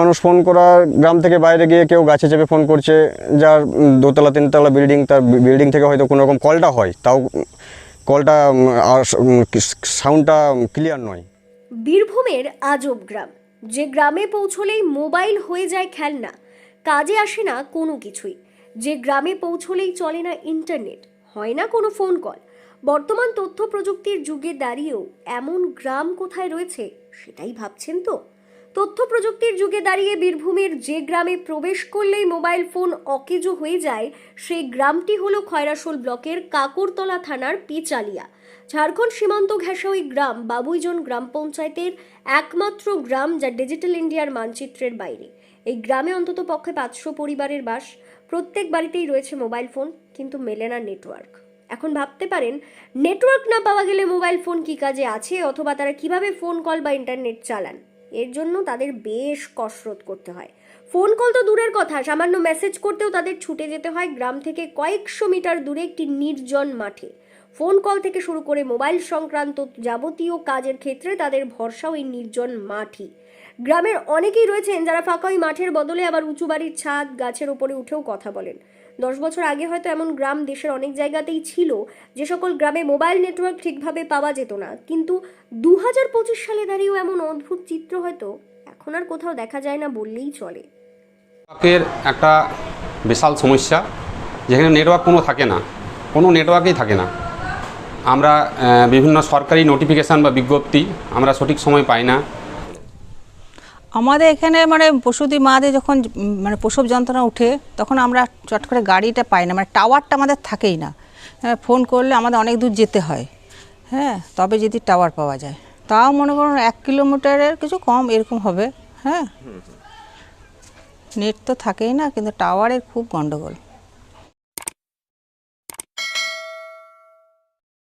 মানুষ ফোন করার, গ্রাম থেকে বাইরে গিয়ে কেউ গাছে চেপে ফোন করছে, যার দোতলা, তিনতলা বিল্ডিং তার বিল্ডিং থেকে হয়তো কোনো রকম কলটা হয়। তাও কলটা আর সাউন্ডটা ক্লিয়ার নয়। বীরভূমের আজব গ্রাম, যে গ্রামে পৌঁছলেই মোবাইল হয়ে যায় খেলনা, কাজে আসে না কোনো কিছুই। যে গ্রামে পৌঁছলেই চলে না ইন্টারনেট হয় না কোনো ফোন কল বর্তমান তথ্য প্রযুক্তির যুগে দাঁড়িয়েও এমন গ্রাম কোথায় রয়েছে, সেটাই ভাবছেন তো? তথ্য প্রযুক্তির যুগে দাঁড়িয়ে বীরভূমের যে গ্রামে প্রবেশ করলেই মোবাইল ফোন অকেজো হয়ে যায়, সেই গ্রামটি হলো খয়রাসোল ব্লকের কাকুরতলা থানার পিচালিয়া। ঝাড়খণ্ড সীমান্ত ঘেঁষা ওই গ্রাম বাবুইজন গ্রাম পঞ্চায়েতের একমাত্র গ্রাম যা ডিজিটাল ইন্ডিয়ার মানচিত্রের বাইরে। এই গ্রামে অন্তত পক্ষে পাঁচশো পরিবারের বাস, প্রত্যেক বাড়িতেই রয়েছে মোবাইল ফোন, কিন্তু মেলে না নেটওয়ার্ক। এখন ভাবতে পারেন, নেটওয়ার্ক না পাওয়া গেলে মোবাইল ফোন কী কাজে আছে অথবা তারা কীভাবে ফোন কল বা ইন্টারনেট চালান? এর জন্য তাদের বেশ কসরত করতে হয়। ফোন কল তো দূরের কথা, সামান্য মেসেজ করতেও তাদের ছুটে যেতে হয় গ্রাম থেকে কয়েকশো মিটার দূরে একটি নির্জন মাঠে। ফোন কল থেকে শুরু করে মোবাইল সংক্রান্ত যাবতীয় কাজের ক্ষেত্রে তাদের ভরসা ওই নির্জন মাঠই। গ্রামের অনেকেই রয়েছেন যারা ফাঁকা ওই মাঠের বদলে আবার উঁচু বাড়ির ছাদ, গাছের ওপরে উঠেও কথা বলেন। দশ বছর আগে হয়তো এমন গ্রাম দেশের অনেক জায়গাতেই ছিল, যে সকল গ্রামে মোবাইল নেটওয়ার্ক ঠিকভাবে পাওয়া যেত না। কিন্তু দু হাজার পঁচিশ সালে দাঁড়িয়েও এমন অদ্ভুত চিত্র হয়তো এখন আর কোথাও দেখা যায় না বললেই চলে। নেটওয়ার্কের একটা বিশাল সমস্যা, যেখানে নেটওয়ার্ক কোনো থাকে না, কোনো নেটওয়ার্কই থাকে না। আমরা বিভিন্ন সরকারি নোটিফিকেশান বা বিজ্ঞপ্তি আমরা সঠিক সময় পাই না। আমাদের এখানে মানে পশুদি মাদে যখন মানে প্রসব যন্ত্রণা উঠে তখন আমরা চট করে গাড়িটা পাই না মানে টাওয়ারটা আমাদের থাকেই না। হ্যাঁ, ফোন করলে আমাদের অনেক দূর যেতে হয়। হ্যাঁ তবে যদি টাওয়ার পাওয়া যায়। তাও মনে করুন এক কিলোমিটারের কিছু কম এরকম হবে। হ্যাঁ। নেট তো থাকেই না কিন্তু টাওয়ারের খুব গন্ডগোল।